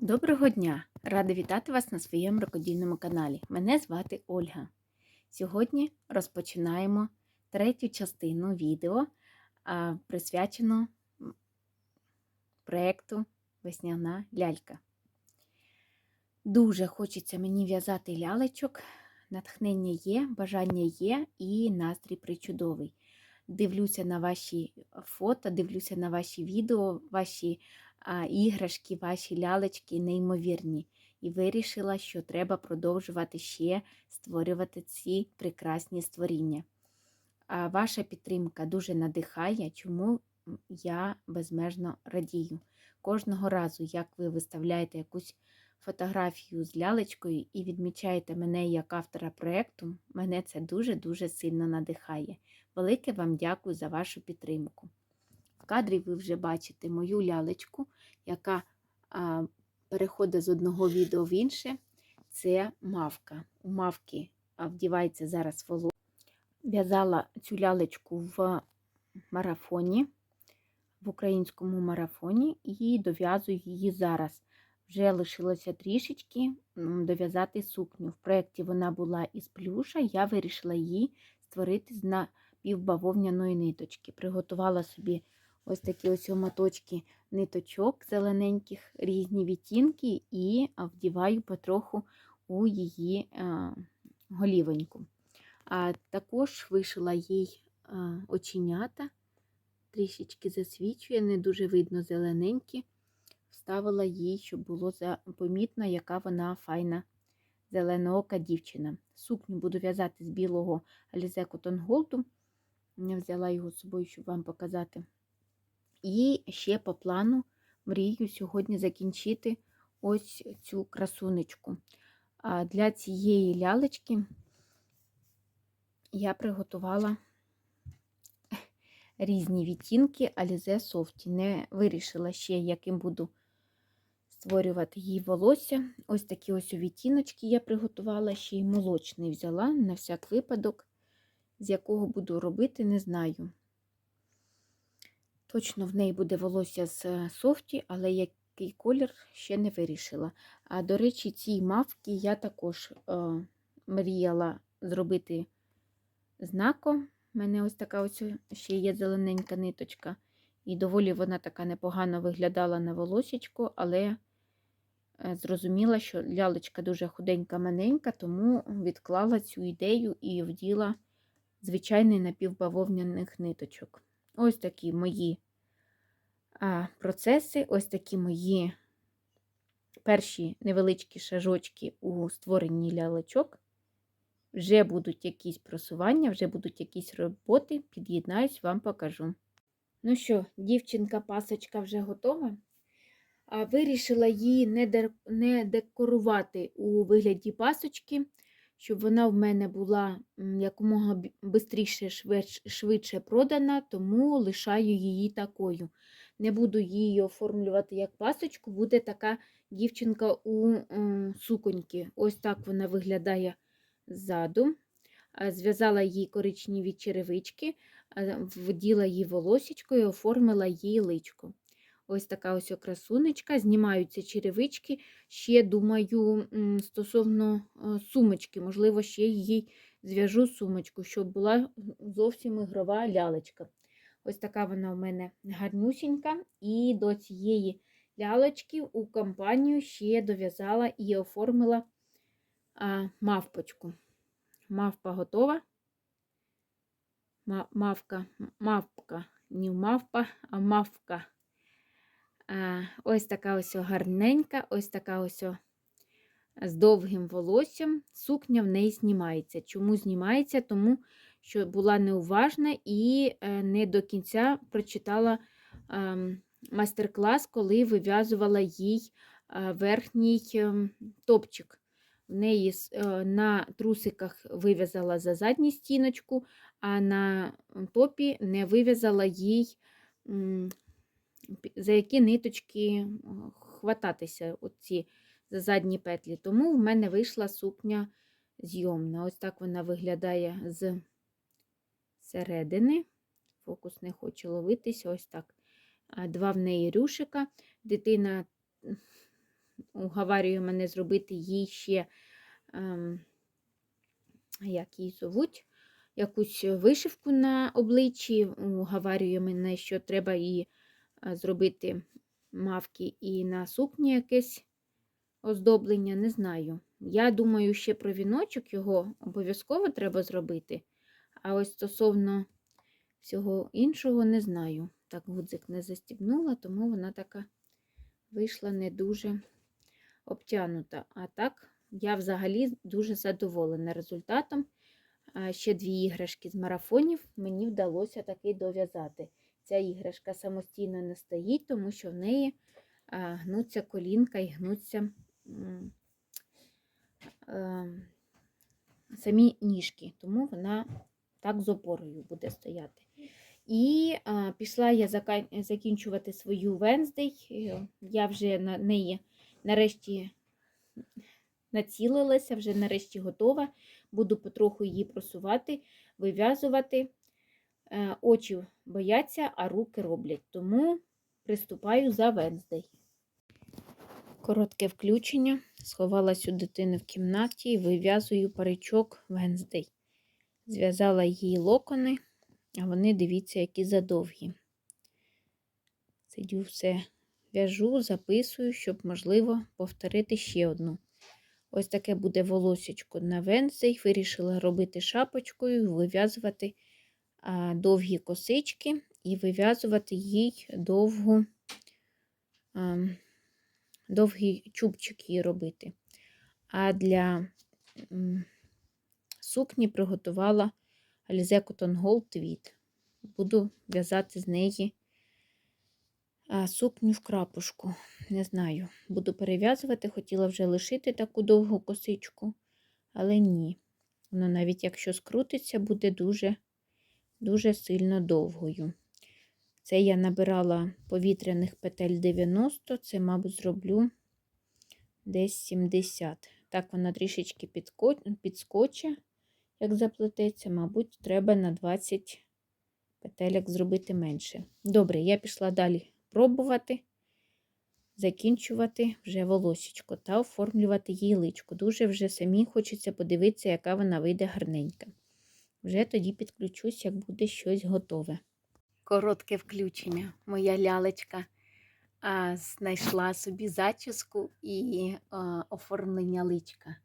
Доброго дня! Рада вітати вас на своєму рукодільному каналі. Мене звати Ольга. Сьогодні розпочинаємо третю частину відео, присвячену проєкту Весняна лялька. Дуже хочеться мені в'язати лялечок. Натхнення є, бажання є і настрій причудовий. Дивлюся на ваші фото, дивлюся на ваші відео, ваші а, іграшки, ваші лялечки неймовірні. І вирішила, що треба продовжувати ще створювати ці прекрасні створіння. А ваша підтримка дуже надихає, чому я безмежно радію. Кожного разу, як ви виставляєте якусь фотографію з лялечкою і відмічаєте мене як автора проєкту, мене це дуже-дуже сильно надихає. Велике вам дякую за вашу підтримку. Кадрі ви вже бачите мою лялечку, яка а, переходить з одного відео в інше. Це мавка. У мавки вдівається зараз волосся. В'язала цю лялечку в марафоні, в українському марафоні, і дов'язую її зараз. Вже лишилося трішечки дов'язати сукню. В проєкті вона була із плюша, я вирішила її створити з напівбавовняної ниточки. Приготувала собі ось такі ось моточки ниточок зелененьких, різні відтінки, і вдіваю потроху у її а, голівоньку. А також вишила їй оченята, трішечки засвічує, не дуже видно зелененькі. Вставила їй, щоб було помітно, яка вона файна зеленоока дівчина. Сукню буду в'язати з білого Alize Cotton Gold. Я взяла його з собою, щоб вам показати. І ще по плану мрію сьогодні закінчити ось цю красунечку. А для цієї лялечки я приготувала різні відтінки Alize Softy. Не вирішила ще, яким буду створювати їй волосся. Ось такі ось відтіночки я приготувала, ще й молочний взяла на всяк випадок, з якого буду робити, не знаю. Точно в неї буде волосся з е, софті, але який колір ще не вирішила. А до речі, цій мавки я також е, мріяла зробити знако. У мене ось така ось ще є зелененька ниточка. І доволі вона така непогано виглядала на волосічку, але е, зрозуміла, що лялечка дуже худенька маненька, тому відклала цю ідею і вділа звичайний напівбавовняних ниточок. Ось такі мої процеси, ось такі мої перші невеличкі шажочки у створенні лялечок. Вже будуть якісь просування, вже будуть якісь роботи, під'єднаюсь, вам покажу. Ну що, дівчинка-пасочка вже готова. Вирішила її не декорувати у вигляді пасочки, щоб вона в мене була якомога швидше, швидше продана, тому лишаю її такою. Не буду її оформлювати як пасочку, буде така дівчинка у суконьки. Ось так вона виглядає ззаду. Зв'язала їй коричневі черевички, вділа їй волосічко і оформила їй личко. Ось така ось красунечка, знімаються черевички. Ще, думаю, стосовно е, сумочки, можливо, ще їй зв'яжу сумочку, щоб була зовсім ігрова лялечка. Ось така вона у мене гарнюсінька. І до цієї лялечки у компанію ще дов'язала і оформила мавпочку. Мавпа готова. Ма- Мавка, мавпка, не мавпа, а мавка. Ось така ось гарненька, ось така ось з довгим волоссям. Сукня в неї знімається. Чому знімається? Тому що була неуважна і е, не до кінця прочитала ем, майстер-клас, коли вив'язувала їй е, верхній ем, топчик. В неї е, на трусиках вив'язала за задню стіночку, а на топі не вив'язала їй, за які ниточки е, хвататися оці за задні петлі. Тому в мене вийшла сукня зйомна. Ось так вона виглядає з середини. Фокус не хоче ловитись, ось так. Два в неї рюшика. Дитина уговарює мене зробити їй ще, ем, як її зовуть, якусь вишивку на обличчі, уговарює мене, що треба е, зробити мавки і на сукні якесь оздоблення, не знаю. Я думаю, ще про віночок його обов'язково треба зробити. А ось стосовно всього іншого не знаю. Так, гудзик не застібнула, тому вона така вийшла не дуже обтянута. А так, я взагалі дуже задоволена результатом. Ще дві іграшки з марафонів мені вдалося таки дов'язати. Ця іграшка самостійно не стоїть, тому що в неї гнуться колінка і гнуться самі ніжки, тому вона так з опорою буде стояти. І а, пішла я закінчувати свою Венздей. Я вже на неї нарешті націлилася, вже нарешті готова. Буду потроху її просувати, вив'язувати. Е, Очі бояться, а руки роблять. Тому приступаю за Венздей. Коротке включення. Сховалась у дитини в кімнаті і вив'язую паричок Венздей. Зв'язала їй локони, а вони, дивіться, які задовгі. Сидю все в'яжу, записую, щоб, можливо, повторити ще одну. Ось таке буде волосечко на Венздей. Вирішила робити шапочкою, і вив'язувати довгі косички і вив'язувати їй довгу, довгий чубчик їй робити. А для сукні приготувала Alize Cotton Gold Tweed. Буду в'язати з неї сукню в крапушку. Не знаю, буду перев'язувати, хотіла вже лишити таку довгу косичку, але ні. Воно навіть якщо скрутиться, буде дуже, дуже сильно довгою. Це я набирала повітряних петель 90, це, мабуть, зроблю десь 70. Так вона трішечки підскоче, як заплететься, мабуть, треба на 20 петелек зробити менше. Добре, я пішла далі пробувати, закінчувати вже волосічко та оформлювати їй личку. Дуже вже самі хочеться подивитися, яка вона вийде гарненька. Вже тоді підключусь, як буде щось готове. Коротке включення. Моя лялечка а, знайшла собі зачіску і а, оформлення личка.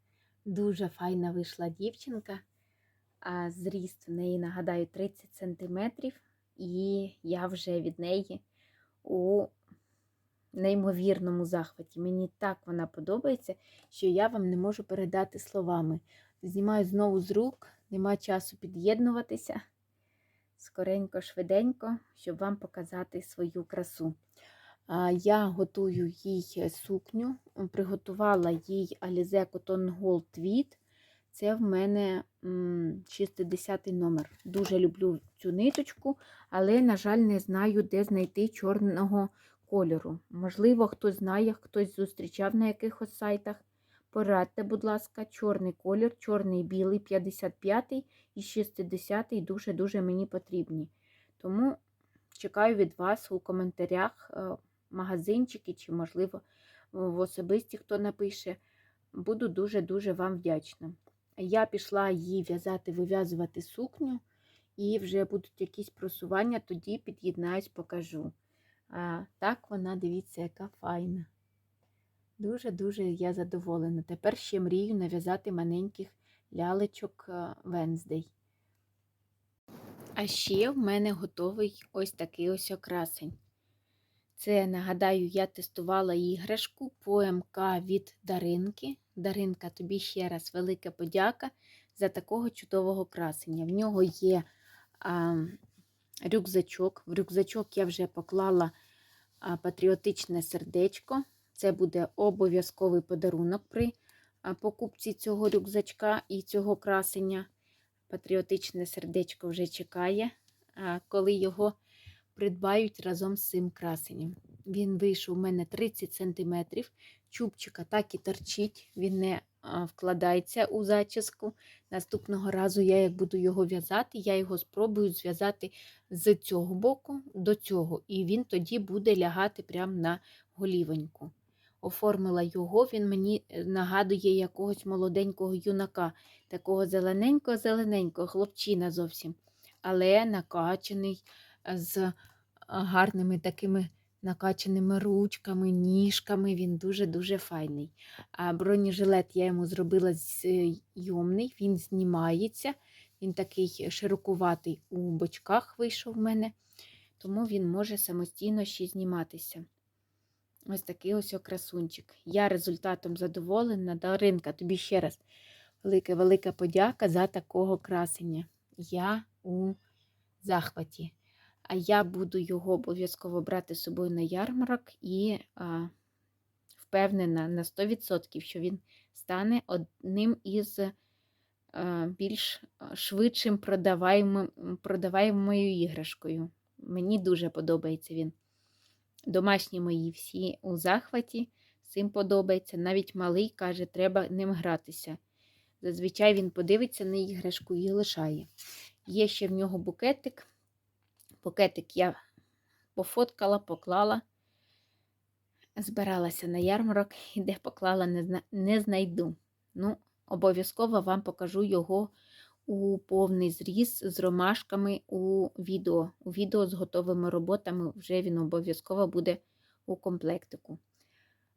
Дуже файна вийшла дівчинка. А зріст в неї, нагадаю, 30 см, і я вже від неї у неймовірному захваті. Мені так вона подобається, що я вам не можу передати словами. Знімаю знову з рук, нема часу під'єднуватися скоренько, швиденько, щоб вам показати свою красу. Я готую їй сукню, приготувала їй Alize Cotton Gold Tweed. Це в мене м, 60 номер. Дуже люблю цю ниточку, але, на жаль, не знаю, де знайти чорного кольору. Можливо, хтось знає, хтось зустрічав на якихось сайтах. Порадьте, будь ласка, чорний колір, чорний білий, 55 і 60 дуже-дуже мені потрібні. Тому чекаю від вас у коментарях е, магазинчики чи, можливо, в особисті, хто напише. Буду дуже-дуже вам вдячна. Я пішла її в'язати, вив'язувати сукню, і вже будуть якісь просування, тоді під'єднаюсь, покажу. А так вона, дивіться, яка файна. Дуже-дуже я задоволена. Тепер ще мрію нав'язати маленьких лялечок Венздей. А ще в мене готовий ось такий ось окрасень. Це, нагадаю, я тестувала іграшку по МК від Даринки. Даринка, тобі ще раз велика подяка за такого чудового красення. В нього є а, рюкзачок. В рюкзачок я вже поклала а, патріотичне сердечко. Це буде обов'язковий подарунок при покупці цього рюкзачка і цього красення. Патріотичне сердечко вже чекає, коли його придбають разом з цим красенням. Він вийшов у мене 30 см. Чубчика так і торчить, він не вкладається у зачіску. Наступного разу я, як буду його в'язати, я його спробую зв'язати з цього боку до цього, і він тоді буде лягати прямо на голівоньку. Оформила його, він мені е, нагадує якогось молоденького юнака, такого зелененького-зелененького, хлопчина зовсім, але накачаний е, з е, гарними такими накачаними ручками, ніжками. Він дуже-дуже файний. А бронежилет я йому зробила зйомний, він знімається. Він такий широкуватий у бочках вийшов в мене, тому він може самостійно ще зніматися. Ось такий ось красунчик. Я результатом задоволена. Даринка, тобі ще раз велика-велика подяка за такого красення. Я у захваті. А я буду його обов'язково брати з собою на ярмарок і а, впевнена на 100%, що він стане одним із а, більш швидшим продаваємою іграшкою. Мені дуже подобається він. Домашні мої всі у захваті, цим подобається. Навіть малий каже, треба ним гратися. Зазвичай він подивиться на іграшку і лишає. Є ще в нього букетик. Букетик я пофоткала, поклала, збиралася на ярмарок і де поклала, не, зна... не знайду. Ну, обов'язково вам покажу його у повний зріз з ромашками у відео. У відео з готовими роботами вже він обов'язково буде у комплектику.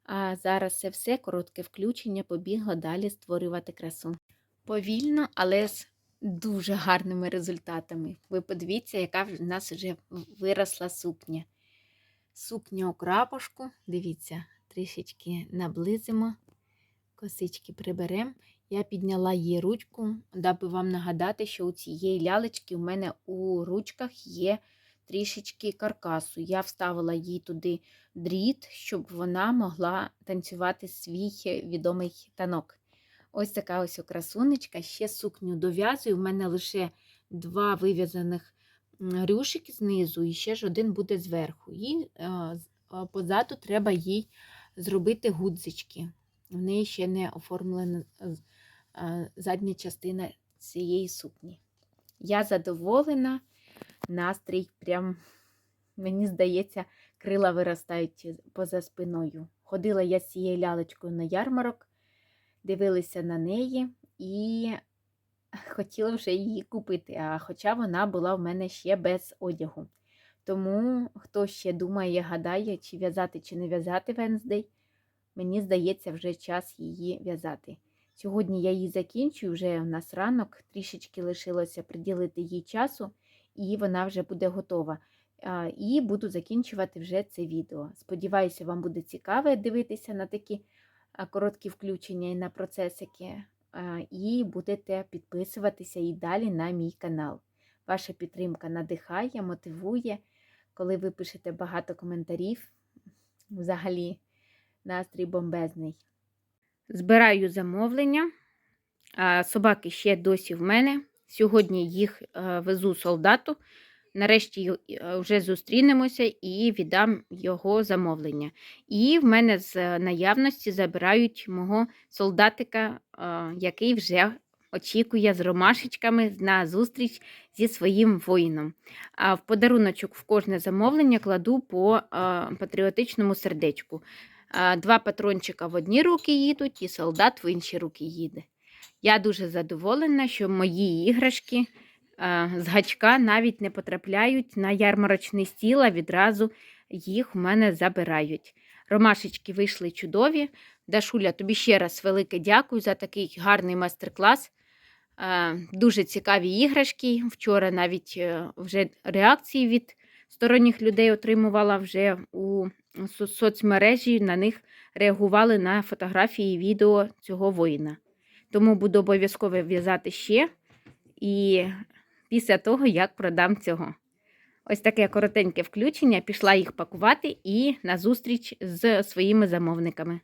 А зараз це все коротке включення, побігла далі створювати красу. Повільно, але з дуже гарними результатами. Ви подивіться, яка в нас вже виросла сукня. Сукня у дивіться, трішечки наблизимо, косички приберемо. Я підняла її ручку, даби вам нагадати, що у цієї лялечки у мене у ручках є трішечки каркасу. Я вставила їй туди дріт, щоб вона могла танцювати свій відомий танок. Ось така ось красунечка. Ще сукню дов'язую. У мене лише два вив'язаних рюшики знизу, і ще ж один буде зверху. І позаду треба їй зробити гудзички. В неї ще не оформлена задня частина цієї сукні. Я задоволена, настрій прям, мені здається, крила виростають поза спиною. Ходила я з цією лялечкою на ярмарок, дивилася на неї і хотіла вже її купити, а хоча вона була в мене ще без одягу. Тому, хто ще думає, гадає, чи в'язати, чи не в'язати Венздей, мені здається, вже час її в'язати. Сьогодні я її закінчую, вже у нас ранок, трішечки лишилося приділити їй часу, і вона вже буде готова. І буду закінчувати вже це відео. Сподіваюся, вам буде цікаво дивитися на такі короткі включення і на процесики. І будете підписуватися і далі на мій канал. Ваша підтримка надихає, мотивує, коли ви пишете багато коментарів. Взагалі, настрій бомбезний. Збираю замовлення. Собаки ще досі в мене. Сьогодні їх е, везу солдату. Нарешті е, вже зустрінемося і віддам його замовлення. І в мене з наявності забирають мого солдатика, е, який вже очікує з ромашечками на зустріч зі своїм воїном. А в подаруночок в кожне замовлення кладу по патріотичному сердечку. Два патрончика в одні руки їдуть, і солдат в інші руки їде. Я дуже задоволена, що мої іграшки з гачка навіть не потрапляють на ярмарочний стіл, а відразу їх у мене забирають. Ромашечки вийшли чудові. Дашуля, тобі ще раз велике дякую за такий гарний майстер-клас. Дуже цікаві іграшки. Вчора навіть е, вже реакції від сторонніх людей отримувала вже у соцмережі, на них реагували на фотографії і відео цього воїна. Тому буду обов'язково в'язати ще і після того, як продам цього. Ось таке коротеньке включення, пішла їх пакувати і на зустріч з своїми замовниками.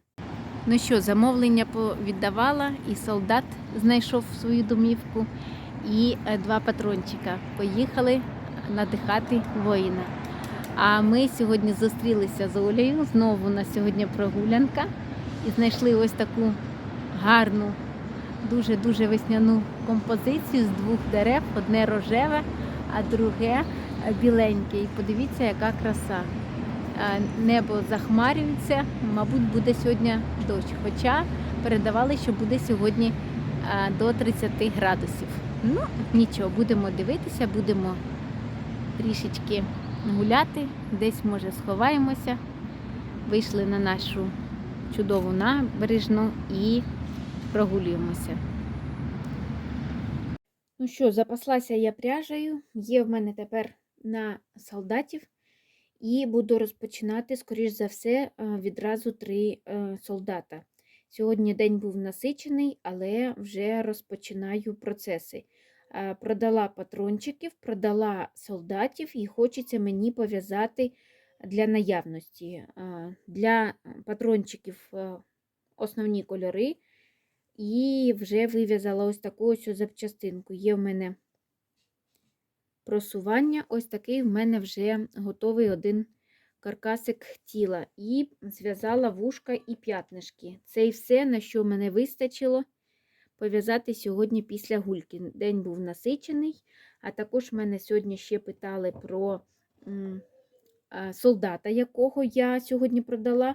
Ну що, замовлення віддавала, і солдат знайшов свою домівку, і е, два патрончика. Поїхали надихати воїна. А ми сьогодні зустрілися з Олею. Знову на сьогодні прогулянка і знайшли ось таку гарну, дуже-дуже весняну композицію з двох дерев. Одне рожеве, а друге біленьке. І подивіться, яка краса. Небо захмарюється, мабуть, буде сьогодні дощ. Хоча передавали, що буде сьогодні до 30 градусів. Ну, нічого, будемо дивитися, будемо трішечки гуляти, десь, може, сховаємося. Вийшли на нашу чудову набережну і прогулюємося. Ну що, запаслася я пряжею. Є в мене тепер на солдатів. І буду розпочинати, скоріш за все, е, відразу три е, солдата. Сьогодні день був насичений, але вже розпочинаю процеси. Е, Продала патрончиків, продала солдатів і хочеться мені пов'язати для наявності. Е, Для патрончиків е, основні кольори. І вже вив'язала ось таку ось запчастинку. Є в мене просування. Ось такий в мене вже готовий один каркасик тіла. І зв'язала вушка і п'ятнишки. Це і все, на що мене вистачило пов'язати сьогодні після гульки. День був насичений, а також мене сьогодні ще питали про солдата, якого я сьогодні продала.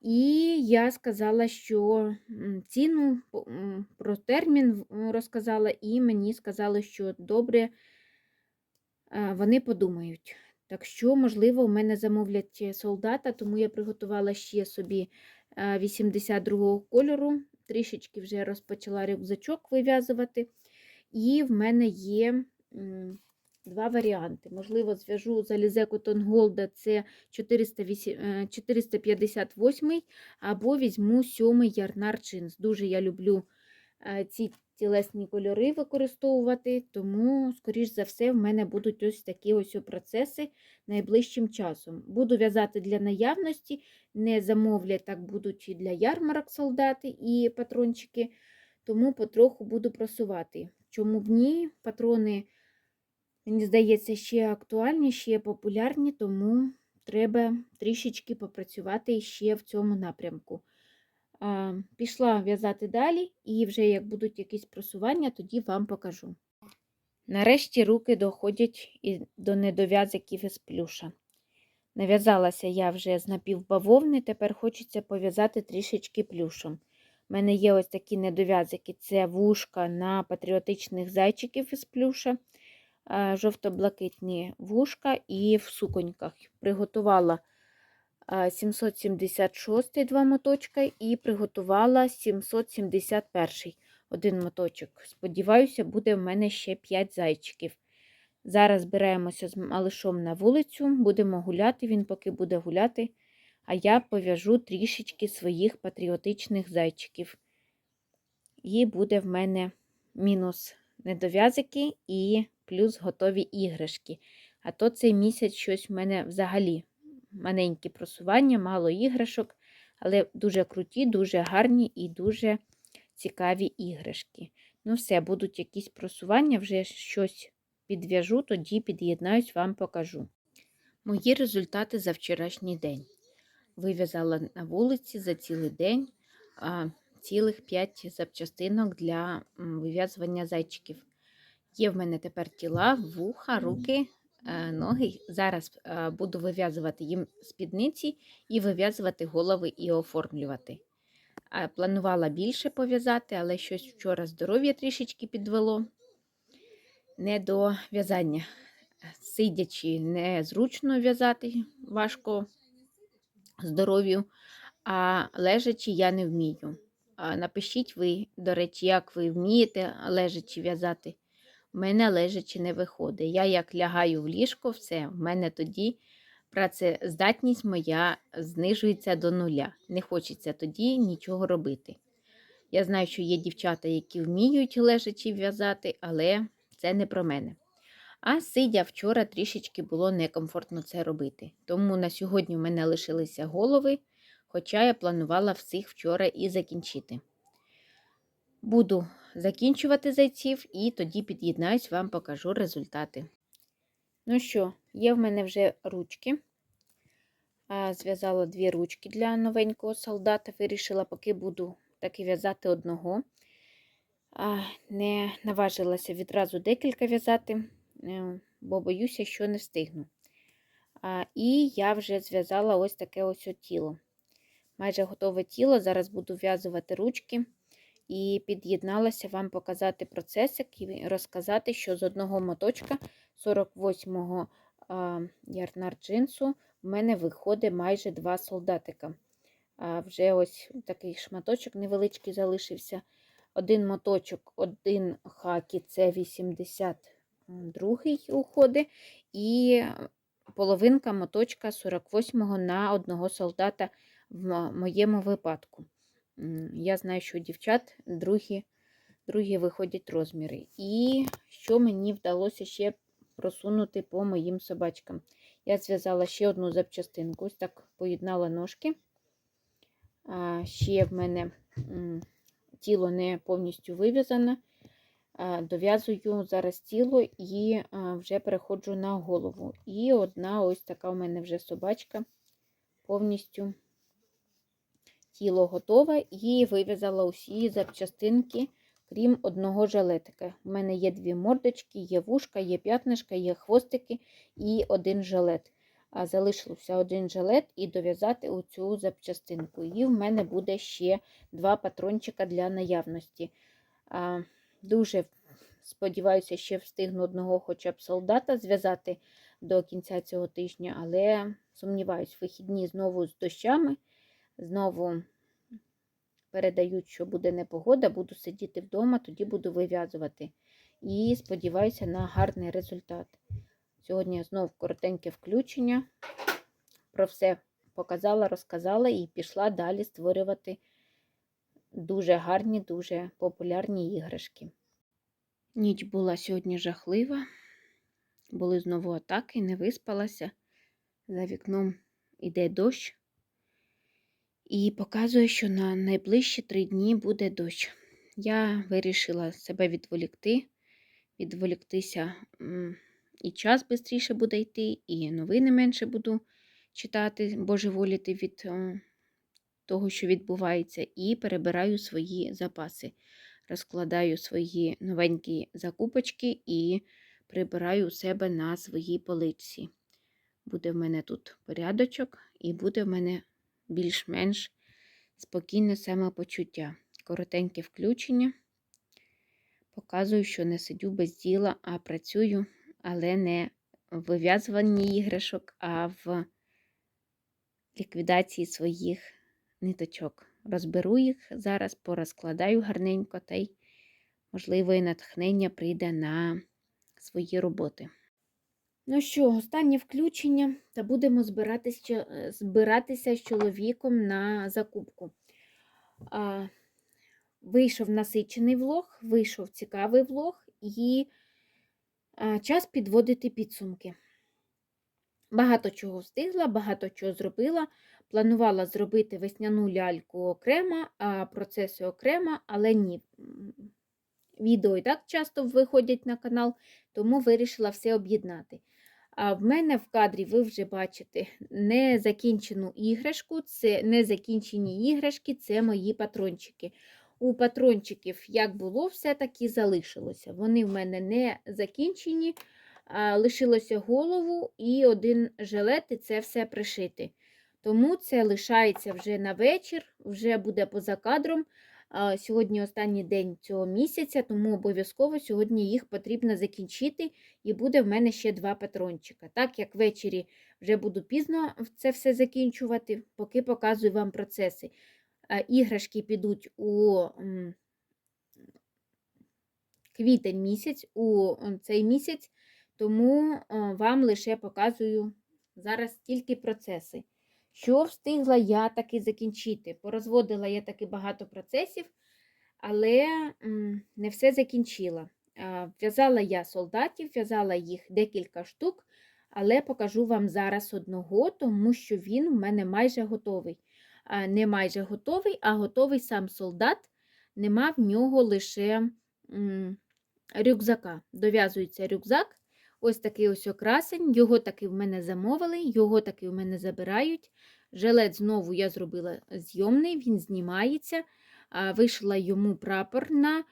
І я сказала, що ціну про термін розказала, і мені сказали, що добре вони подумають. Так що, можливо, у мене замовлять е, солдата, тому я приготувала ще собі е, 82-го кольору. Трішечки вже розпочала рюкзачок вив'язувати. І в мене є два варіанти. Можливо, зв'яжу залізеку Cotton Gold, це 408 е, 458 або візьму 7 ярнар джинс. Дуже я люблю е, ці тілесні кольори використовувати, тому, скоріш за все, в мене будуть ось такі ось процеси найближчим часом. Буду в'язати для наявності, не замовлять, так будуть і для ярмарок солдати і патрончики, тому потроху буду просувати. Чому б ні? Патрони, мені здається, ще актуальні, ще популярні, тому треба трішечки попрацювати ще в цьому напрямку. Пішла в'язати далі, і вже як будуть якісь просування, тоді вам покажу. Нарешті руки доходять до недов'язиків із плюша. Нав'язалася я вже з напівбавовни, тепер хочеться пов'язати трішечки плюшом. У мене є ось такі недов'язики: це вушка на патріотичних зайчиків із плюша, жовто-блакитні вушка і в суконьках. Приготувала 776 два моточка і приготувала 771 один моточок. Сподіваюся, буде в мене ще 5 зайчиків. Зараз збираємося з малишом на вулицю, будемо гуляти, він поки буде гуляти, а я пов'яжу трішечки своїх патріотичних зайчиків. І буде в мене мінус недов'язики і плюс готові іграшки. А то цей місяць щось в мене взагалі маленькі просування, мало іграшок, але дуже круті, дуже гарні і дуже цікаві іграшки. Ну, все, будуть якісь просування, вже щось підв'яжу, тоді під'єднаюсь, вам покажу. Мої результати за вчорашній день. Вив'язала на вулиці за цілий день а, цілих 5 запчастинок для вив'язування зайчиків. Є в мене тепер тіла, вуха, руки, ноги. Зараз е, буду вив'язувати їм спідниці і вив'язувати голови і оформлювати. Планувала більше пов'язати, але щось вчора здоров'я трішечки підвело. Не до в'язання. Сидячи, незручно в'язати, важко здоров'ю, а лежачи я не вмію. Напишіть ви, до речі, як ви вмієте лежачи в'язати. Мене лежачи не виходить. Я як лягаю в ліжко, все, в мене тоді працездатність моя знижується до нуля. Не хочеться тоді нічого робити. Я знаю, що є дівчата, які вміють лежачи в'язати, але це не про мене. А сидя вчора трішечки було некомфортно це робити. Тому на сьогодні в мене лишилися голови, хоча я планувала всіх вчора і закінчити. Буду закінчувати зайців і тоді під'єднаюсь, вам покажу результати. Ну що, є в мене вже ручки. Зв'язала дві ручки для новенького солдата. Вирішила, поки буду таки в'язати одного. Не наважилася відразу декілька в'язати, е, бо боюся, що не встигну. І я вже зв'язала ось таке ось тіло. Майже готове тіло. Зараз буду в'язувати ручки. І під'єдналася вам показати процесик і розказати, що з одного моточка 48-го ярнар джинсу в мене виходить майже два солдатика. А Вже ось такий шматочок невеличкий залишився. Один моточок, один хакі це 82-й уходить, і половинка моточка 48-го на одного солдата в моєму випадку. Я знаю, що у дівчат другі, другі виходять розміри. І що мені вдалося ще просунути по моїм собачкам. Я зв'язала ще одну запчастинку, ось так поєднала ножки. А, Ще в мене тіло не повністю вив'язане. Дов'язую зараз тіло і вже переходжу на голову. І одна ось така у мене вже собачка повністю тіло готове і вив'язала усі запчастинки, крім одного жалетика. У мене є дві мордочки, є вушка, є п'ятнишка, є хвостики і один жалет. А залишився один жилет і дов'язати оцю запчастинку. І в мене буде ще два патрончика для наявності. А, Дуже сподіваюся, ще встигну одного хоча б солдата зв'язати до кінця цього тижня, але сумніваюсь, вихідні знову з дощами. Знову передають, що буде непогода, буду сидіти вдома, тоді буду вив'язувати. І сподіваюся на гарний результат. Сьогодні знову коротеньке включення. Про все показала, розказала і пішла далі створювати дуже гарні, дуже популярні іграшки. Ніч була сьогодні жахлива, були знову атаки, не виспалася. За вікном іде дощ і показує, що на найближчі три дні буде дощ. Я вирішила себе відволікти, відволіктися і час швидше буде йти, і новини менше буду читати, божеволіти від того, що відбувається, і перебираю свої запаси. Розкладаю свої новенькі закупочки і прибираю у себе на своїй полиці. Буде в мене тут порядочок, і буде в мене більш-менш спокійне самопочуття. Коротеньке включення. Показую, що не сидю без діла, а працюю, але не в вив'язуванні іграшок, а в ліквідації своїх ниточок. Розберу їх зараз, порозкладаю гарненько, та й, можливо, і натхнення прийде на свої роботи. Ну що, останнє включення, та будемо збиратися, збиратися з чоловіком на закупку. А, Вийшов насичений влог, вийшов цікавий влог і а, час підводити підсумки. Багато чого встигла, багато чого зробила. Планувала зробити весняну ляльку окремо, а процеси окремо, але ні. Відео і так часто виходять на канал, тому вирішила все об'єднати. А в мене в кадрі ви вже бачите незакінчену іграшку, це незакінчені іграшки це мої патрончики. У патрончиків, як було, все таки залишилося. Вони в мене не закінчені, лишилося голову і один жилет, і це все пришити. Тому це лишається вже на вечір, вже буде поза кадром. Сьогодні останній день цього місяця, тому обов'язково сьогодні їх потрібно закінчити, і буде в мене ще два патрончика. Так як ввечері вже буду пізно це все закінчувати, поки показую вам процеси. Іграшки підуть у квітень місяць, у цей місяць, тому вам лише показую зараз тільки процеси. Що встигла я таки закінчити? Порозводила я таки багато процесів, але не все закінчила. В'язала я солдатів, в'язала їх декілька штук, але покажу вам зараз одного, тому що він у мене майже готовий. Не майже готовий, а готовий сам солдат. Нема в нього лише рюкзака. Дов'язується рюкзак. Ось такий ось окрасень, його таки в мене замовили, його таки в мене забирають. Жилет знову я зробила зйомний, він знімається, вишила йому прапор на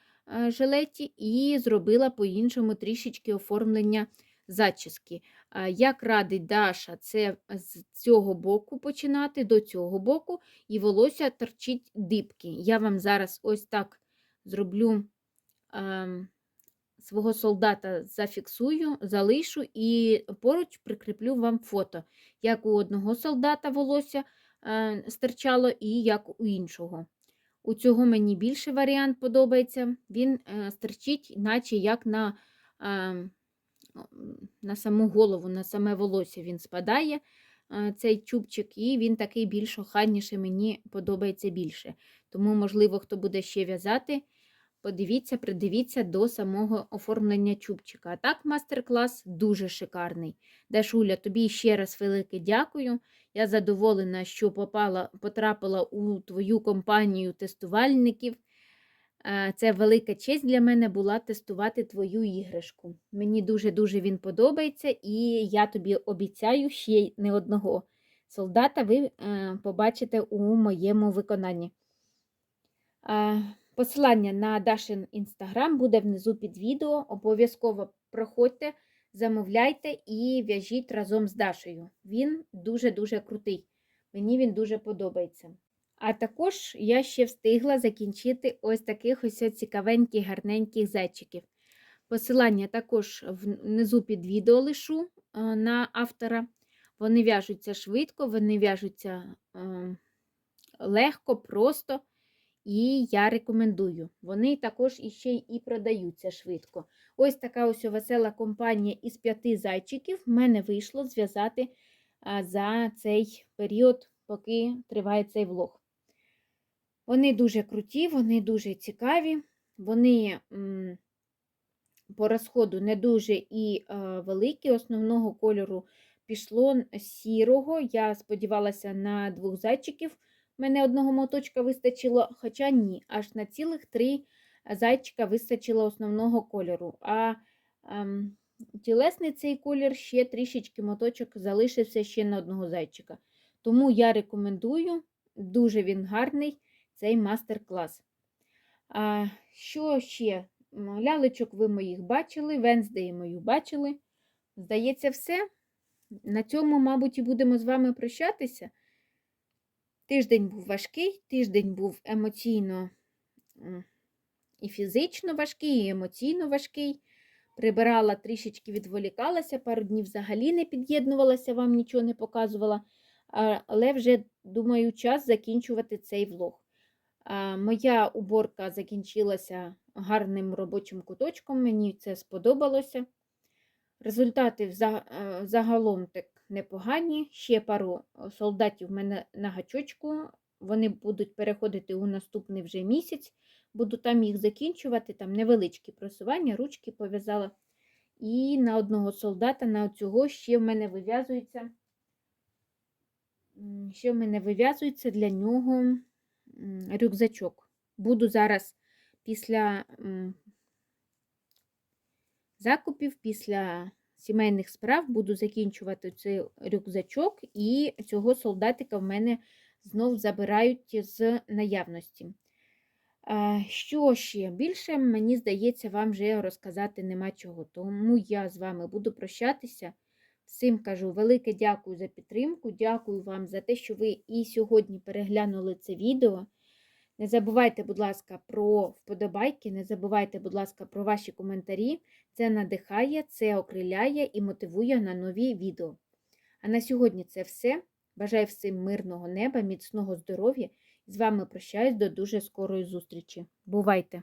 жилеті і зробила по-іншому трішечки оформлення зачіски. Як радить Даша, це з цього боку починати, до цього боку, і волосся торчить дибки. Я вам зараз ось так зроблю. Свого солдата зафіксую, залишу і поруч прикріплю вам фото, як у одного солдата волосся е, стирчало, і як у іншого. У цього мені більше варіант подобається. Він е, стерчить, наче як на е, на саму голову, на саме волосся він спадає, цей чубчик, і він такий більш охайніше, мені подобається більше. Тому, можливо, хто буде ще в'язати, подивіться, придивіться до самого оформлення чубчика. А так, мастер-клас дуже шикарний. Дашуля, тобі ще раз велике дякую. Я задоволена, що попала, потрапила у твою компанію тестувальників. Е, Це велика честь для мене була тестувати твою іграшку. Мені дуже-дуже він подобається, і я тобі обіцяю ще не одного солдата ви е, побачите у моєму виконанні. Посилання на Дашин інстаграм буде внизу під відео. Обов'язково проходьте, замовляйте і в'яжіть разом з Дашею. Він дуже-дуже крутий. Мені він дуже подобається. А також я ще встигла закінчити ось таких ось цікавеньких, гарненьких зайчиків. Посилання також внизу під відео лишу е, на автора. Вони в'яжуться швидко, вони в'яжуться е, легко, просто. І я рекомендую. Вони також іще і продаються швидко. Ось така ось весела компанія із п'яти зайчиків в мене вийшло зв'язати за цей період, поки триває цей влог. Вони дуже круті, вони дуже цікаві, вони по розходу не дуже і великі. Основного кольору пішло сірого. Я сподівалася на двох зайчиків. Мене одного моточка вистачило, хоча ні, аж на цілих три зайчика вистачило основного кольору. А ем, тілесний цей колір ще трішечки моточок залишився ще на одного зайчика. Тому я рекомендую, дуже він гарний цей мастер-клас. А, Що ще? Лялечок ви моїх бачили, Венздеї мою бачили. Здається, все. На цьому, мабуть, і будемо з вами прощатися. Тиждень був важкий, тиждень був емоційно і фізично важкий, і емоційно важкий. Прибирала трішечки відволікалася, пару днів взагалі не під'єднувалася, вам нічого не показувала. Але вже, думаю, час закінчувати цей влог. Моя уборка закінчилася гарним робочим куточком, мені це сподобалося. Результати е, загалом так непогані. Ще пару солдатів в мене на гачочку. Вони будуть переходити у наступний вже місяць. Буду там їх закінчувати, там невеличкі просування, ручки пов'язала. І на одного солдата, на цього ще в мене вив'язується. Ще в мене вив'язується для нього рюкзачок. Буду зараз після закупів, після сімейних справ буду закінчувати цей рюкзачок, і цього солдатика в мене знов забирають з наявності. Що ще? Більше, мені здається, вам вже розказати нема чого. Тому я з вами буду прощатися. Всім кажу велике дякую за підтримку. Дякую вам за те, що ви і сьогодні переглянули це відео. Не забувайте, будь ласка, про вподобайки, не забувайте, будь ласка, про ваші коментарі. Це надихає, це окриляє і мотивує на нові відео. А на сьогодні це все. Бажаю всім мирного неба, міцного здоров'я з вами прощаюсь до дуже скорої зустрічі. Бувайте!